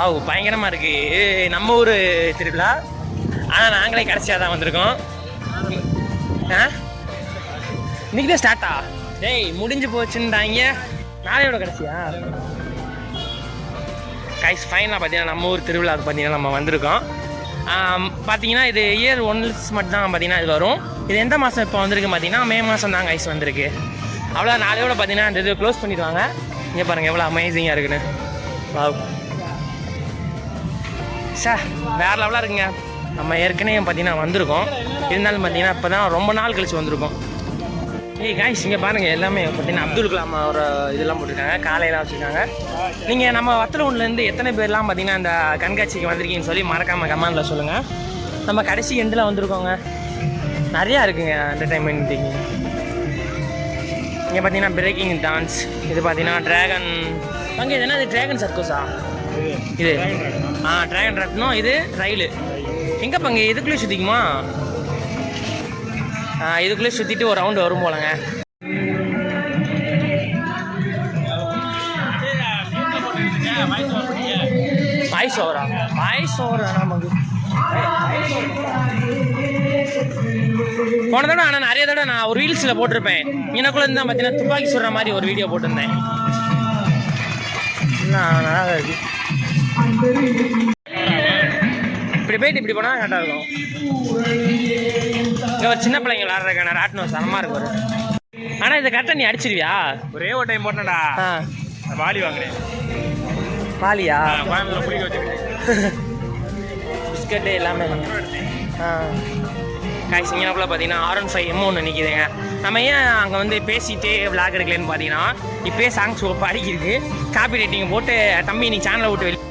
ஆ பயங்கரமாக இருக்குது நம்ம ஊர் திருவிழா. ஆனால் நாங்களே கடைசியாக தான் வந்திருக்கோம். ஆ? இன்னைக்கு தான் ஸ்டார்ட்டா டேய் முடிஞ்சு போச்சுன்றாங்க. நாளையோட கடைசியா? கைஸ் ஃபைனாக பார்த்தீங்கன்னா நம்ம ஊர் திருவிழாவுக்கு பார்த்தீங்கன்னா நம்ம வந்திருக்கோம். பார்த்தீங்கன்னா இது இயர் ஒன்ஸ் மட்டும் தான் பார்த்தீங்கன்னா இது வரும். இது எந்த மாதம் இப்போ வந்திருக்கு பார்த்தீங்கன்னா மே மாதம் தான் கைஸ் வந்திருக்கு. அவ்வளோ நாளையோட பார்த்தீங்கன்னா அந்த இது க்ளோஸ் பண்ணிடுவாங்க. இங்கே பாருங்கள் எவ்வளோ அமேசிங்காக இருக்குன்னு. வாவ் சார் வேற லெவலாக இருக்குங்க. நம்ம ஏற்கனவே பார்த்தீங்கன்னா வந்திருக்கோம். இருந்தாலும் பார்த்தீங்கன்னா இப்போ தான் ரொம்ப நாள் கழிச்சு வந்திருக்கோம். ஏய் காய்ஸ் இங்கே பாருங்கள் எல்லாமே பார்த்தீங்கன்னா அப்துல் கலாம் ஒரு இதெல்லாம் போட்டிருக்காங்க. காலையெல்லாம் வச்சுருக்காங்க. நீங்கள் நம்ம வத்தலகுண்ட்லேருந்து எத்தனை பேர்லாம் பார்த்தீங்கன்னா இந்த கண்காட்சிக்கு வந்திருக்கீங்கன்னு சொல்லி மறக்காமல் கமெண்டில் சொல்லுங்கள் நம்ம கடைசி எண்டில் வந்திருக்கோங்க. நிறையா இருக்குங்க என்டர்டைன்மெண்ட் இங்கே பார்த்தீங்கன்னா பிரேக்கிங் டான்ஸ் இது பார்த்தீங்கன்னா ட்ராகன் அங்கே இது என்ன ட்ராகன் சர்க்கஸா இது? ஆ ட்ராகன் ரத்னம் இது ரயிலு. எங்கே பங்கு இதுக்குள்ளே சுற்றிக்குமா ஆ இதுக்குள்ளே சுற்றிட்டு ஒரு ரவுண்டு வரும் போலங்க. வாய்ஸ் ஓவரா வாய்ஸ் நமக்கு போன தடவை ஆனால் நிறைய தடவை நான் ஒரு ரீல்ஸில் போட்டிருப்பேன். எனக்குள்ள இருந்தால் பார்த்தீங்கன்னா துப்பாக்கி சுடுற மாதிரி ஒரு வீடியோ போட்டிருந்தேன். நல்லா இருக்கு. இப்படி போயிட்டு இப்படி போனால் கரெக்டாக இருக்கும். இங்கே ஒரு சின்ன பிள்ளைங்க விளாட்றதுக்கான ராட்டினம் சனமாக இருக்கும் ஒரு ஆனால் இதை கரெக்டாக நீ அடிச்சிருவியா? ஒரே ஒரு டைம் போட்டேன்டா. வாலி வாங்கினேன் பாலியா? கோயம்புத்தூர் குளிக்க வச்சுக்கிட்டு பிஸ்கட்டு எல்லாமே ஆ. காய்ச்சி இங்கனக்குள்ள பார்த்தீங்கன்னா ஆர் ஒன் ஃபைவ் எம் ஒன்று நிற்கிதுங்க நம்ம ஏன் அங்கே வந்து பேசிட்டே விளாக் எடுக்கலன்னு பார்த்தீங்கன்னா இப்போயே சாங்ஸ் பாடிக்கிருக்கு காப்பி ரேட்டிங் போட்டு தம்பி நீ சேனலை விட்டு வெளியே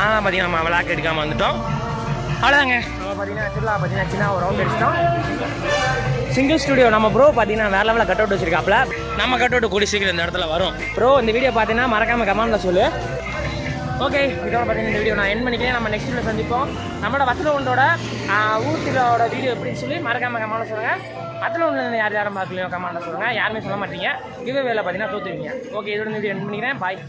ஆனால் பார்த்தீங்கன்னா நம்ம விளாக் எடுக்காமல் வந்துட்டோம். அவ்வளோதாங்க நம்ம பார்த்தீங்கன்னா திருவிழா பார்த்தீங்கன்னா சின்ன ஒரு ரவுண்ட் அடிச்சிட்டோம். சிங்கிள் ஸ்டுடியோ நம்ம ப்ரோ பார்த்தீங்கன்னா வேற லெவலில் கட் அவுட் வச்சிருக்காப்ல நம்ம கட் அவுட் கூடி சீக்கிரம் இந்த இடத்துல வரும். ப்ரோ இந்த வீடியோ பார்த்தீங்கன்னா மறக்காம கமெண்ட்ல சொல்லு. ஓகே இதோட பார்த்தீங்கன்னா இந்த வீடியோ நான் என் பண்ணிக்கிறேன். நம்ம நெக்ஸ்ட் வீடியோ சந்திப்போம். நம்மளோட வத்தலோண்டோட ஊர் திருவிழாவோட வீடியோ எப்படின்னு சொல்லி மறக்காம கமெண்ட்ல சொல்லுங்க. வத்தலோண்டில் யார் யாரும் பார்க்கலையோ கமெண்ட்ல சொல்லுங்க. யாருமே சொல்ல மாட்டீங்க. கிவ் வேலை பார்த்தீங்கன்னா தோத்துவீங்க ஓகே இதோட இந்த வீடியோ என் பண்ணிக்கிறேன். பாய்